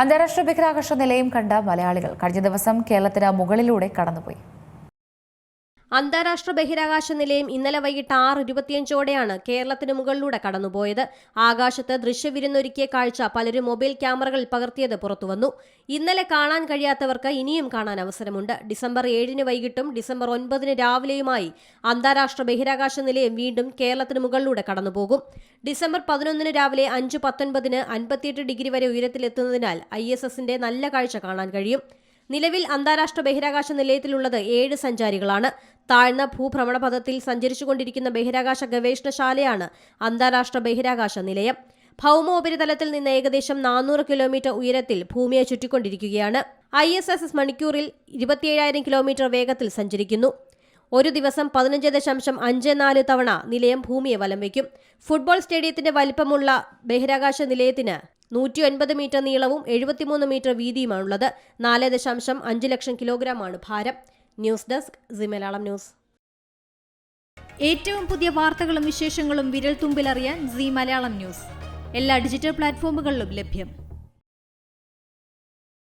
അന്താരാഷ്ട്ര ബഹിരാകാശ നിലയം കണ്ട മലയാളികൾ കഴിഞ്ഞ ദിവസം കേരളത്തിന് മുകളിലൂടെ കടന്നുപോയി. അന്താരാഷ്ട്ര ബഹിരാകാശ നിലയം ഇന്നലെ വൈകിട്ട് ആറ് ഇരുപത്തിയഞ്ചോടെയാണ് കേരളത്തിന് മുകളിലൂടെ കടന്നുപോയത്. ആകാശത്ത് ദൃശ്യവിരുന്നൊരുക്കിയ കാഴ്ച പലരും മൊബൈൽ ക്യാമറകളിൽ പകർത്തിയത് പുറത്തുവന്നു. ഇന്നലെ കാണാൻ കഴിയാത്തവർക്ക് ഇനിയും കാണാൻ അവസരമുണ്ട്. ഡിസംബർ ഏഴിന് വൈകിട്ടും ഡിസംബർ ഒൻപതിന് രാവിലെയുമായി അന്താരാഷ്ട്ര ബഹിരാകാശ നിലയം വീണ്ടും കേരളത്തിന് മുകളിലൂടെ കടന്നുപോകും. ഡിസംബർ പതിനൊന്നിന് രാവിലെ അഞ്ച് പത്തൊൻപതിന് അൻപത്തിയെട്ട് ഡിഗ്രി വരെ ഉയരത്തിലെത്തുന്നതിനാൽ ഐ എസ് എസിന്റെ നല്ല കാഴ്ച കാണാൻ കഴിയും. നിലവിൽ അന്താരാഷ്ട്ര ബഹിരാകാശ നിലയത്തിലുള്ളത് ഏഴ് സഞ്ചാരികളാണ്. താഴ്ന്ന ഭൂഭ്രമണപഥത്തിൽ സഞ്ചരിച്ചുകൊണ്ടിരിക്കുന്ന ബഹിരാകാശ ഗവേഷണശാലയാണ് അന്താരാഷ്ട്ര ബഹിരാകാശ നിലയം. ഭൗമോപരിതലത്തിൽ നിന്ന് ഏകദേശം നാനൂറ് കിലോമീറ്റർ ഉയരത്തിൽ ഭൂമിയെ ചുറ്റിക്കൊണ്ടിരിക്കുകയാണ്. ഐ എസ് എസ് എസ് മണിക്കൂറിൽ ഇരുപത്തിയേഴായിരം കിലോമീറ്റർ വേഗത്തിൽ സഞ്ചരിക്കുന്നു. ഒരു ദിവസം പതിനഞ്ച് ദശാംശം അഞ്ച് നാല് തവണ നിലയം ഭൂമിയെ വലം വയ്ക്കും ഫുട്ബോൾ സ്റ്റേഡിയത്തിന്റെ വലിപ്പമുള്ള ബഹിരാകാശ നിലയത്തിന് നൂറ്റി ഒൻപത് മീറ്റർ നീളവും എഴുപത്തിമൂന്ന് മീറ്റർ വീതിയുമാണുള്ളത്. നാല് ദശാംശം അഞ്ച് ലക്ഷം കിലോഗ്രാമാണ് ഭാരം. News desk C Malayalam news. ഏറ്റവും പുതിയ വാർത്തകളും വിശേഷങ്ങളും വിരൽ തുമ്പിലറിയാൻ സി മലയാളം ന്യൂസ്. എല്ലാ ഡിജിറ്റൽ പ്ലാറ്റ്ഫോമുകളിലും ലഭ്യം.